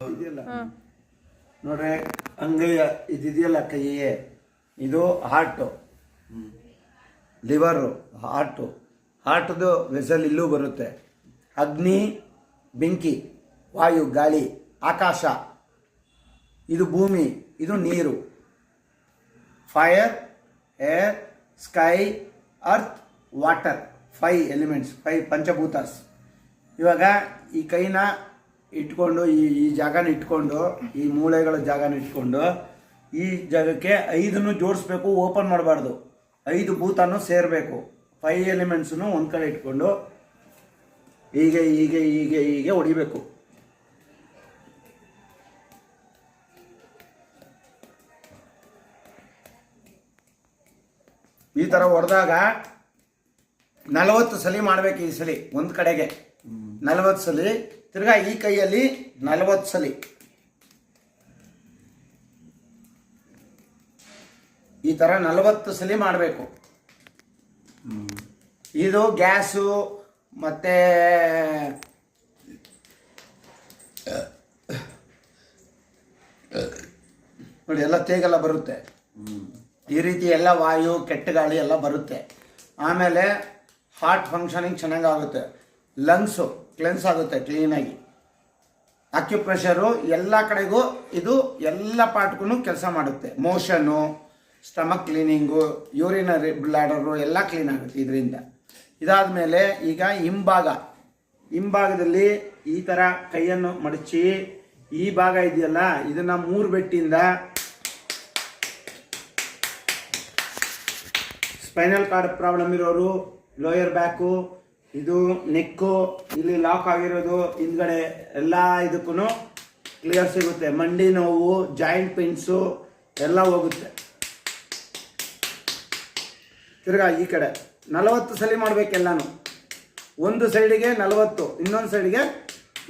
ಇದೆಯಲ್ಲ? ನೋಡ್ರಿ ಅಂಗೈಯ ಇದಿದೆಯಲ್ಲ ಕೈಯೇ? ಇದು ಹಾರ್ಟು ಲಿವರು ಹಾರ್ಟು ಹಾರ್ಟ್ದು ವೆಸಲ್ ಇಲ್ಲೂ ಬರುತ್ತೆ. ಅಗ್ನಿ ಬೆಂಕಿ ವಾಯು ಗಾಳಿ ಆಕಾಶ. ಇದು ಭೂಮಿ ಇದು ನೀರು. Fire air sky earth water five elements five ಪಂಚಭೂತಸ್ ಇವಾಗ ಈ ಕೈನ ಇಟ್ಕೊಂಡು, ಈ ಈ ಜಾಗನ ಇಟ್ಕೊಂಡು, ಈ ಮೂಳೆಗಳ ಜಾಗನ ಇಟ್ಕೊಂಡು, ಈ ಜಾಗಕ್ಕೆ ಐದನ್ನು ಜೋಡಿಸ್ಬೇಕು, ಓಪನ್ ಮಾಡಬಾರ್ದು. ಐದು ಭೂತನ್ನು ಸೇರಬೇಕು. ಫೈ ಎಲಿಮೆಂಟ್ಸನ್ನು ಒಂದು ಕಡೆ ಇಟ್ಕೊಂಡು, ಹೀಗೆ ಹೀಗೆ ಹೀಗೆ ಹೀಗೆ ಹೊಡಿಬೇಕು. ಈ ಥರ ಹೊಡೆದಾಗ ನಲವತ್ತು ಸಲಿ ಮಾಡ್ಬೇಕು ಈ ಸಲಿ, ಒಂದು ಕಡೆಗೆ. ನಲವತ್ತು ಸಲ. ತಿರ್ಗಾ ಈ ಕೈಯಲ್ಲಿ ನಲವತ್ತು ಸಲ. ಈ ಥರ ನಲವತ್ತು ಸಲ ಮಾಡಬೇಕು. ಇದು ಗ್ಯಾಸು ಮತ್ತೆ, ನೋಡಿ, ಎಲ್ಲ ತೇಗೆಲ್ಲ ಬರುತ್ತೆ. ಈ ರೀತಿ ಎಲ್ಲ ವಾಯು, ಕೆಟ್ಟ ಗಾಳಿ ಎಲ್ಲ ಬರುತ್ತೆ. ಆಮೇಲೆ ಹಾರ್ಟ್ ಫಂಕ್ಷನಿಂಗ್ ಚೆನ್ನಾಗಾಗುತ್ತೆ. ಲಂಗ್ಸು. ಕ್ಲೆನ್ಸ್ ಆಗುತ್ತೆ ಕ್ಲೀನಾಗಿ ಅಕ್ಯುಪ್ರೆಷರು ಎಲ್ಲ ಕಡೆಗೂ ಇದು ಎಲ್ಲ ಪಾರ್ಟ್ಗೂ ಕೆಲಸ ಮಾಡುತ್ತೆ. Motion stomach cleaning urinary bladder ಎಲ್ಲ ಕ್ಲೀನ್ ಆಗುತ್ತೆ ಇದರಿಂದ. ಇದಾದ ಮೇಲೆ ಈಗ ಹಿಂಭಾಗ. ಹಿಂಭಾಗದಲ್ಲಿ ಈ ಥರ ಕೈಯನ್ನು ಮಡಚಿ, ಈ ಭಾಗ ಇದೆಯಲ್ಲ, ಇದನ್ನು ಮೂರು ಬೆಟ್ಟಿಂದ ಸ್ಪೈನಲ್ ಕಾರ್ಡ್ ಪ್ರಾಬ್ಲಮ್ ಇರೋರು ಲೋಯರ್ ಬ್ಯಾಕು ಇದು ನೆಕ್ಕು, ಇಲ್ಲಿ ಲಾಕ್ ಆಗಿರೋದು ಹಿಂದ್ಗಡೆ ಎಲ್ಲ ಇದಕ್ಕೂ ಕ್ಲಿಯರ್ ಸಿಗುತ್ತೆ. ಮಂಡಿ ನೋವು ಜಾಯಿಂಟ್ ಪೇನ್ಸು ಎಲ್ಲ ಹೋಗುತ್ತೆ. ತಿರ್ಗಾ ಈ ಕಡೆ. ನಲವತ್ತು ಸಲ ಮಾಡಬೇಕೆಲ್ಲಾನು ಒಂದು ಸೈಡಿಗೆ ನಲವತ್ತು, ಇನ್ನೊಂದು ಸೈಡಿಗೆ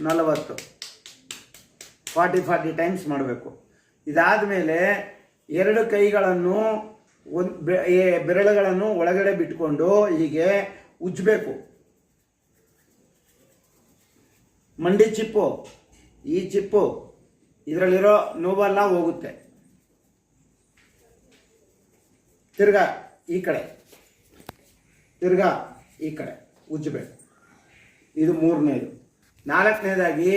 ನಲವತ್ತು. ಫಾರ್ಟಿ ಫಾರ್ಟಿ ಟೈಮ್ಸ್ ಮಾಡಬೇಕು. ಇದಾದ ಮೇಲೆ ಎರಡು ಕೈಗಳನ್ನು ಒಂದು ಬೆರಳುಗಳನ್ನು ಒಳಗಡೆ ಬಿಟ್ಕೊಂಡು ಹೀಗೆ ಉಜ್ಜಬೇಕು. ಮಂಡಿ ಚಿಪ್ಪು, ಈ ಚಿಪ್ಪು ಇದರಲ್ಲಿರೋ ನೋವೆಲ್ಲ ಹೋಗುತ್ತೆ. ತಿರ್ಗಾ ಈ ಕಡೆ. ತಿರ್ಗಾ ಈ ಕಡೆ. ಉಜ್ಜಬೇಕು. ಇದು ಮೂರನೇದು. ನಾಲ್ಕನೇದಾಗಿ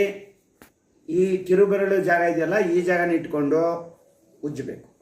ಈ ಕಿರುಬೆರಳು ಜಾಗ ಇದೆಯಲ್ಲ, ಈ ಜಾಗನ ಇಟ್ಕೊಂಡು ಉಜ್ಜಬೇಕು.